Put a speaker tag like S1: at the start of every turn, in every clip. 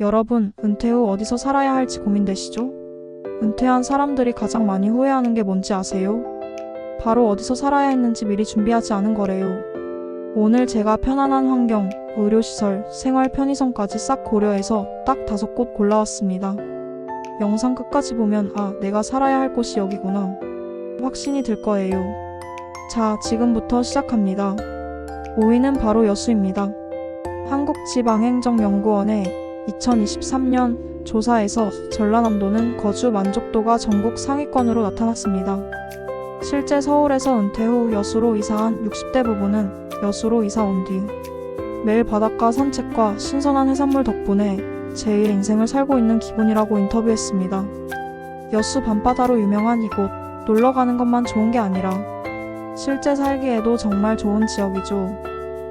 S1: 여러분, 은퇴 후 어디서 살아야 할지 고민되시죠? 은퇴한 사람들이 가장 많이 후회하는 게 뭔지 아세요? 바로 어디서 살아야 했는지 미리 준비하지 않은 거래요. 오늘 제가 편안한 환경, 의료시설, 생활 편의성까지 싹 고려해서 딱 다섯 곳 골라왔습니다. 영상 끝까지 보면 아, 내가 살아야 할 곳이 여기구나. 확신이 들 거예요. 자, 지금부터 시작합니다. 5위는 바로 여수입니다. 한국지방행정연구원의 2023년 조사에서 전라남도는 거주 만족도가 전국 상위권으로 나타났습니다. 실제 서울에서 은퇴 후 여수로 이사한 60대 부부는 여수로 이사 온 뒤 매일 바닷가 산책과 신선한 해산물 덕분에 제1 인생을 살고 있는 기분이라고 인터뷰했습니다. 여수 밤바다로 유명한 이곳 놀러 가는 것만 좋은 게 아니라 실제 살기에도 정말 좋은 지역이죠.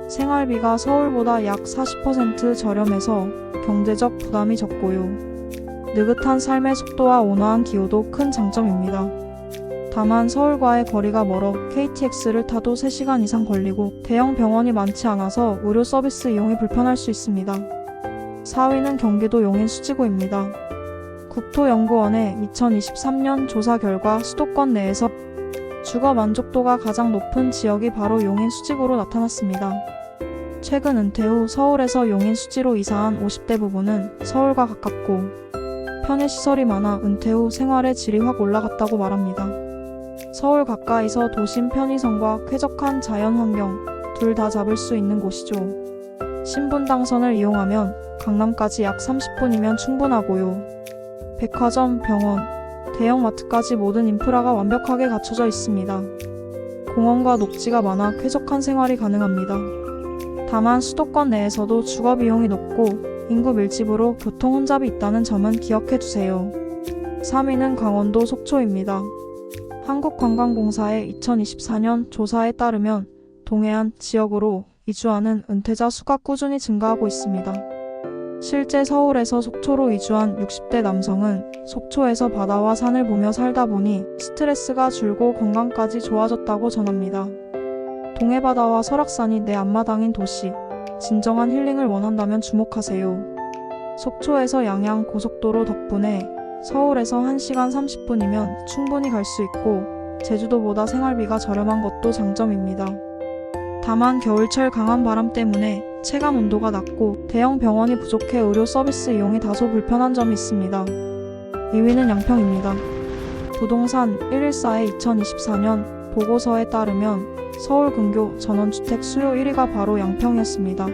S1: 생활비가 서울보다 약 40% 저렴해서 경제적 부담이 적고요. 느긋한 삶의 속도와 온화한 기후도 큰 장점입니다. 다만 서울과의 거리가 멀어 KTX를 타도 3시간 이상 걸리고 대형 병원이 많지 않아서 의료 서비스 이용이 불편할 수 있습니다. 4위는 경기도 용인 수지구입니다. 국토연구원의 2023년 조사 결과 수도권 내에서 주거 만족도가 가장 높은 지역이 바로 용인 수지구로 나타났습니다. 최근 은퇴 후 서울에서 용인 수지로 이사한 50대 부부는 서울과 가깝고 편의시설이 많아 은퇴 후 생활의 질이 확 올라갔다고 말합니다. 서울 가까이서 도심 편의성과 쾌적한 자연 환경 둘 다 잡을 수 있는 곳이죠. 신분당선을 이용하면 강남까지 약 30분이면 충분하고요. 백화점, 병원, 대형마트까지 모든 인프라가 완벽하게 갖춰져 있습니다. 공원과 녹지가 많아 쾌적한 생활이 가능합니다. 다만 수도권 내에서도 주거 비용이 높고 인구 밀집으로 교통 혼잡이 있다는 점은 기억해 두세요. 3위는 강원도 속초입니다. 한국관광공사의 2024년 조사에 따르면 동해안 지역으로 이주하는 은퇴자 수가 꾸준히 증가하고 있습니다. 실제 서울에서 속초로 이주한 60대 남성은 속초에서 바다와 산을 보며 살다 보니 스트레스가 줄고 건강까지 좋아졌다고 전합니다. 동해바다와 설악산이 내 앞마당인 도시, 진정한 힐링을 원한다면 주목하세요. 속초에서 양양 고속도로 덕분에 서울에서 1시간 30분이면 충분히 갈 수 있고 제주도보다 생활비가 저렴한 것도 장점입니다. 다만 겨울철 강한 바람 때문에 체감 온도가 낮고 대형 병원이 부족해 의료 서비스 이용이 다소 불편한 점이 있습니다. 2위는 양평입니다. 부동산 114의 2024년 보고서에 따르면 서울 근교 전원주택 수요 1위가 바로 양평이었습니다.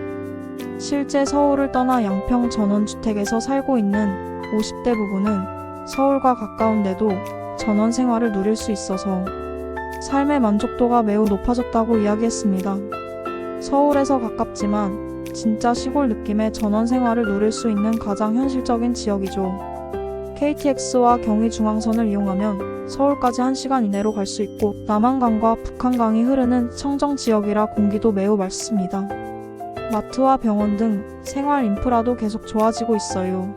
S1: 실제 서울을 떠나 양평 전원주택에서 살고 있는 50대 부부는 서울과 가까운데도 전원 생활을 누릴 수 있어서 삶의 만족도가 매우 높아졌다고 이야기했습니다. 서울에서 가깝지만 진짜 시골 느낌의 전원 생활을 누릴 수 있는 가장 현실적인 지역이죠. KTX와 경의중앙선을 이용하면 서울까지 1시간 이내로 갈 수 있고 남한강과 북한강이 흐르는 청정 지역이라 공기도 매우 맑습니다. 마트와 병원 등 생활 인프라도 계속 좋아지고 있어요.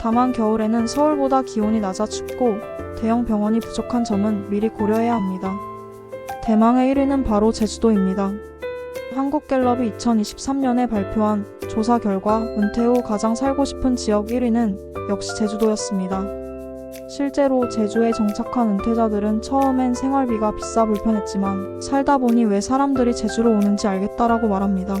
S1: 다만 겨울에는 서울보다 기온이 낮아 춥고 대형 병원이 부족한 점은 미리 고려해야 합니다. 대망의 1위는 바로 제주도입니다. 한국갤럽이 2023년에 발표한 조사 결과 은퇴 후 가장 살고 싶은 지역 1위는 역시 제주도였습니다. 실제로 제주에 정착한 은퇴자들은 처음엔 생활비가 비싸 불편했지만 살다 보니 왜 사람들이 제주로 오는지 알겠다라고 말합니다.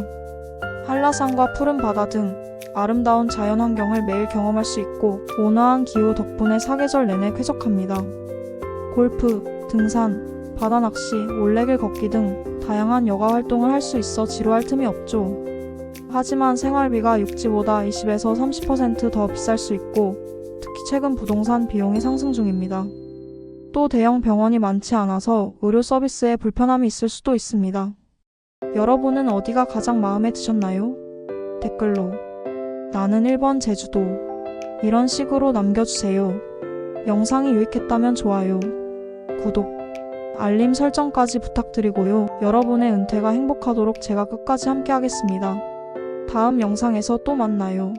S1: 한라산과 푸른 바다 등 아름다운 자연 환경을 매일 경험할 수 있고 온화한 기후 덕분에 사계절 내내 쾌적합니다. 골프, 등산, 바다 낚시, 올레길 걷기 등 다양한 여가 활동을 할 수 있어 지루할 틈이 없죠. 하지만 생활비가 육지보다 20에서 30%더 비쌀 수 있고 최근 부동산 비용이 상승 중입니다. 또 대형 병원이 많지 않아서 의료 서비스에 불편함이 있을 수도 있습니다. 여러분은 어디가 가장 마음에 드셨나요? 댓글로 나는 1번 제주도 이런 식으로 남겨주세요. 영상이 유익했다면 좋아요, 구독, 알림 설정까지 부탁드리고요. 여러분의 은퇴가 행복하도록 제가 끝까지 함께 하겠습니다. 다음 영상에서 또 만나요.